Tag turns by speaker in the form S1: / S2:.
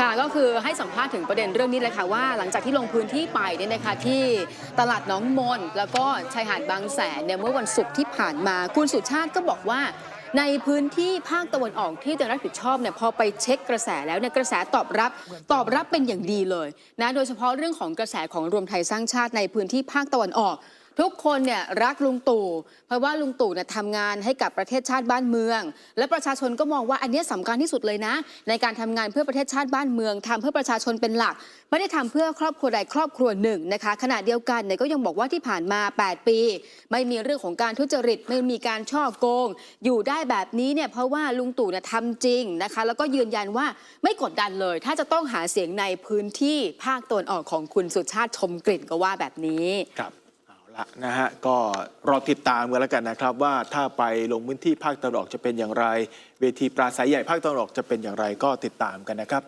S1: ค่ะก็คือให้สัมภาษณ์ถึงประเด็นเรื่องนี้เลยค่ะว่า หลังจากที่ลงพื้นที่ไปเนี่ยนะคะที่ตลาดน้องมน แล้วก็ชายหาดบางแสนเนี่ยเมื่อวันศุกร์ที่ผ่านมาคุณสุชาติก็บอกว่า ในพื้นที่ภาคตะวันออกที่จะรับผิดชอบเนี่ยพอไปเช็คกระแสแล้วเนี่ยกระแสตอบรับตอบรับเป็นอย่างดีเลยนะโดยเฉพาะเรื่องของกระแสของรวมไทยสร้างชาติในพื้นที่ภาคตะวันออก ทุกคนเนี่ยรักลุงตู่ เพราะว่าลุงตู่เนี่ยทำงานให้กับประเทศชาติบ้านเมือง และประชาชนก็มองว่าอันนี้ยสำคัญที่สุดเลยนะ ในการทำงานเพื่อประเทศชาติบ้านเมืองทำเพื่อประชาชนเป็นหลัก ไม่ได้ทำเพื่อครอบครัวใดครอบครัวหนึ่งนะคะขณะเดียวกันเนี่ยก็ยังบอกว่าที่ผ่านมา 8 ปี ไม่มีเรื่องของการทุจริตไม่มีการช่อโกง อยู่ได้แบบนี้เนี่ยเพราะว่าลุงตู่เนี่ยทำจริงนะคะ แล้วก็ยืนยันว่าไม่กดดันเลย ถ้าจะต้องหาเสียงในพื้นที่ภาคตะวันออกของคุณสุชาติชมกลิ่นก็ว่าแบบนี้
S2: ครับ ละนะฮะก็รอติดตามกันแล้วกันนะครับ ว่าถ้าไปลงพื้นที่ภาคตะวันออกจะเป็นอย่างไร เวทีปราศัยใหญ่ภาคตะวันออกจะเป็นอย่างไรก็ติดตามกันนะครับ